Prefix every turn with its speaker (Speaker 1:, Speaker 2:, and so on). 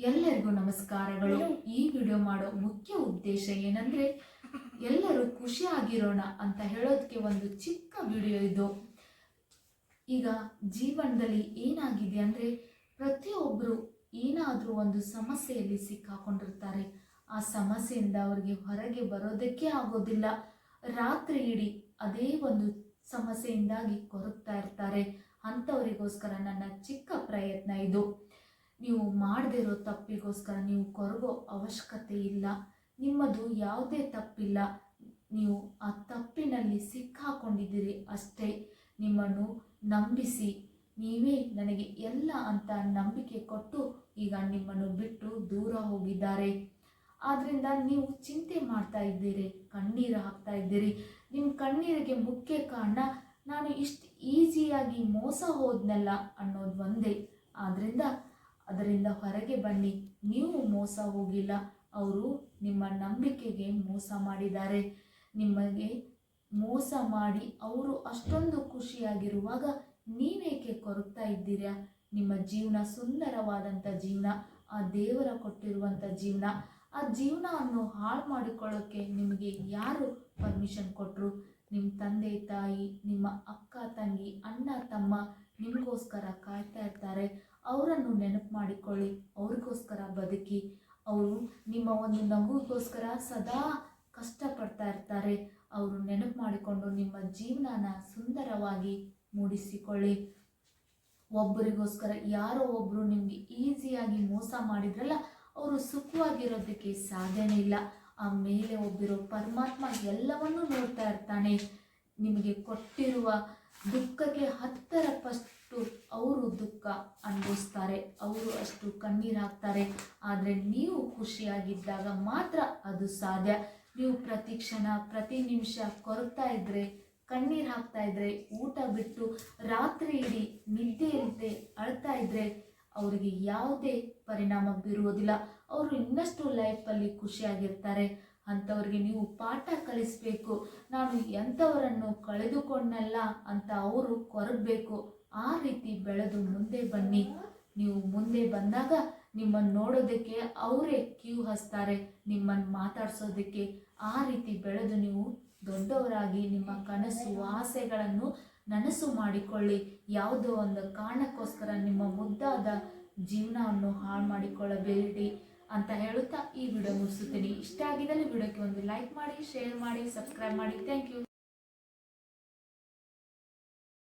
Speaker 1: ಎಲ್ಲರಿಗೂ ನಮಸ್ಕಾರಗಳು. ಈ ವಿಡಿಯೋ ಮಾಡೋ ಮುಖ್ಯ ಉದ್ದೇಶ ಏನಂದ್ರೆ, ಎಲ್ಲರೂ ಖುಷಿಯಾಗಿರೋಣ ಅಂತ ಹೇಳೋದಕ್ಕೆ ಒಂದು ಚಿಕ್ಕ ವಿಡಿಯೋ ಇದು. ಈಗ ಜೀವನದಲ್ಲಿ ಏನಾಗಿದೆ ಅಂದ್ರೆ ಪ್ರತಿಯೊಬ್ಬರು ಏನಾದರೂ ಒಂದು ಸಮಸ್ಯೆಯಲ್ಲಿ ಸಿಕ್ಕಾಕೊಂಡಿರ್ತಾರೆ. ಆ ಸಮಸ್ಯೆಯಿಂದ ಅವರಿಗೆ ಹೊರಗೆ ಬರೋದಕ್ಕೆ ಆಗೋದಿಲ್ಲ. ರಾತ್ರಿ ಇಡೀ ಅದೇ ಒಂದು ಸಮಸ್ಯೆಯಿಂದಾಗಿ ಕೊರಗ್ತಾ ಇರ್ತಾರೆ. ಅಂಥವರಿಗೋಸ್ಕರ ನನ್ನ ಚಿಕ್ಕ ಪ್ರಯತ್ನ ಇದು. ನೀವು ಮಾಡದೇ ಇರೋ ತಪ್ಪಿಗೋಸ್ಕರ ನೀವು ಕೊರಗೋ ಅವಶ್ಯಕತೆ ಇಲ್ಲ. ನಿಮ್ಮದು ಯಾವುದೇ ತಪ್ಪಿಲ್ಲ. ನೀವು ಆ ತಪ್ಪಿನಲ್ಲಿ ಸಿಕ್ಕಾಕೊಂಡಿದ್ದೀರಿ ಅಷ್ಟೇ. ನಿಮ್ಮನ್ನು ನಂಬಿಸಿ. ನೀವೇ ನನಗೆ ಎಲ್ಲ ಅಂತ ನಂಬಿಕೆ ಕೊಟ್ಟು ಈಗ ನಿಮ್ಮನ್ನು ಬಿಟ್ಟು ದೂರ ಹೋಗಿದ್ದಾರೆ. ಆದ್ದರಿಂದ ನೀವು ಚಿಂತೆ ಮಾಡ್ತಾ ಇದ್ದೀರಿ, ಕಣ್ಣೀರು ಹಾಕ್ತಾ ಇದ್ದೀರಿ. ನಿಮ್ಮ ಕಣ್ಣೀರಿಗೆ ಮುಖ್ಯ ಕಾರಣ ನಾನು ಇಷ್ಟು ಈಸಿಯಾಗಿ ಮೋಸ ಹೋದ್ನಲ್ಲ ಅನ್ನೋದು ಒಂದೇ. ಆದ್ದರಿಂದ ಅದರಿಂದ ಹೊರಗೆ ಬನ್ನಿ. ನೀವು ಮೋಸ ಹೋಗಿಲ್ಲ. ಅವರು ನಿಮ್ಮ ನಂಬಿಕೆಗೆ ಮೋಸ ಮಾಡಿದ್ದಾರೆ. ನಿಮಗೆ ಮೋಸ ಮಾಡಿ ಅವರು ಅಷ್ಟೊಂದು ಖುಷಿಯಾಗಿರುವಾಗ ನೀವೇಕೆ ಕೊರಗ್ತಾ ಇದ್ದೀರಾ? ನಿಮ್ಮ ಜೀವನ ಸುಂದರವಾದಂಥ ಜೀವನ, ಆ ದೇವರ ಕೊಟ್ಟಿರುವಂಥ ಜೀವನ, ಆ ಜೀವನವನ್ನು ಹಾಳು ಮಾಡಿಕೊಳ್ಳೋಕ್ಕೆ ನಿಮಗೆ ಯಾರು ಪರ್ಮಿಷನ್ ಕೊಟ್ಟರು ನಿಮ್ಮ ತಂದೆ, ತಾಯಿ, ನಿಮ್ಮ ಅಕ್ಕ, ತಂಗಿ, ಅಣ್ಣ, ತಮ್ಮ ನಿಮಗೋಸ್ಕರ ಕಾಯ್ತಾ ಇರ್ತಾರೆ. ಅವರನ್ನು ನೆನಪು ಮಾಡಿಕೊಳ್ಳಿ, ಅವ್ರಿಗೋಸ್ಕರ ಬದುಕಿ. ಅವರು ನಿಮ್ಮ ಒಂದು ನಗುಗೋಸ್ಕರ ಸದಾ ಕಷ್ಟಪಡ್ತಾ ಇರ್ತಾರೆ. ಅವರು ನೆನಪು ಮಾಡಿಕೊಂಡು ನಿಮ್ಮ ಜೀವನನ ಸುಂದರವಾಗಿ ಮೂಡಿಸಿಕೊಳ್ಳಿ. ಒಬ್ಬರಿಗೋಸ್ಕರ ಯಾರೋ ಒಬ್ಬರು ನಿಮಗೆ ಈಸಿಯಾಗಿ ಮೋಸ ಮಾಡಿದ್ರಲ್ಲ, ಅವರು ಸುಖವಾಗಿರೋದಕ್ಕೆ ಸಾಧ್ಯನೇ ಇಲ್ಲ. ಆ ಮೇಲೆ ಒಬ್ಬಿರೋ ಪರಮಾತ್ಮ ಎಲ್ಲವನ್ನೂ ನೋಡ್ತಾ ಇರ್ತಾನೆ. ನಿಮಗೆ ಕೊಟ್ಟಿರುವ ದುಃಖಕ್ಕೆ ಹತ್ತರ ಪಷ್ಟು ಅವರು ದುಃಖ ಅನುಭವಿಸ್ತಾರೆ, ಅವರು ಅಷ್ಟು ಕಣ್ಣೀರು ಹಾಕ್ತಾರೆ ಆದರೆ ನೀವು ಖುಷಿಯಾಗಿದ್ದಾಗ ಮಾತ್ರ ಅದು ಸಾಧ್ಯ. ನೀವು ಪ್ರತಿ ಕ್ಷಣ, ಪ್ರತಿ ನಿಮಿಷ ಕೊರತಾ ಇದ್ದರೆ ಕಣ್ಣೀರು ಹಾಕ್ತಾ ಇದ್ದರೆ ಊಟ ಬಿಟ್ಟು ರಾತ್ರಿ ಇಡೀ ನಿದ್ದೆ ಇಲ್ಲದೆ ಅಳ್ತಾ ಇದ್ದರೆ ಅವರಿಗೆ ಯಾವುದೇ ಪರಿಣಾಮ ಬೀರುವುದಿಲ್ಲ. ಅವರು ಇನ್ನಷ್ಟು ಲೈಫಲ್ಲಿ ಖುಷಿಯಾಗಿರ್ತಾರೆ. ಅಂಥವ್ರಿಗೆ ನೀವು ಪಾಠ ಕಲಿಸ್ಬೇಕು. ನಾನು ಎಂಥವರನ್ನು ಕಳೆದುಕೊಂಡಲ್ಲ ಅಂತ ಅವರು ಕೊರಗಬೇಕು. ಆ ರೀತಿ ಬೆಳೆದು ಮುಂದೆ ಬನ್ನಿ. ನೀವು ಮುಂದೆ ಬಂದಾಗ ನಿಮ್ಮನ್ನು ನೋಡೋದಕ್ಕೆ ಅವರೇ ಕ್ಯೂ ಹಚ್ತಾರೆ. ನಿಮ್ಮನ್ನು ಮಾತಾಡಿಸೋದಕ್ಕೆ ಆ ರೀತಿ ಬೆಳೆದು ನೀವು ದೊಡ್ಡವರಾಗಿ ನಿಮ್ಮ ಕನಸು, ಆಸೆಗಳನ್ನು ನನಸು ಮಾಡಿಕೊಳ್ಳಿ. ಯಾವುದೋ ಒಂದು ಕಾರಣಕ್ಕೋಸ್ಕರ ನಿಮ್ಮ ಮುದ್ದಾದ ಜೀವನವನ್ನು ಹಾಳು ಮಾಡಿಕೊಳ್ಳಬೇಡಿ. ಅಂತ ಹೇಳುತ್ತಾ ಈ ವಿಡಿಯೋ ಮುಗಿಸುತ್ತೀನಿ. ಇಷ್ಟ ಆಗಿದ್ದಲ್ಲಿ ವಿಡಿಯೋಕ್ಕೆ ಒಂದು ಲೈಕ್ ಮಾಡಿ ಶೇರ್ ಮಾಡಿ ಸಬ್ಸ್ಕ್ರೈಬ್ ಮಾಡಿ. Thank you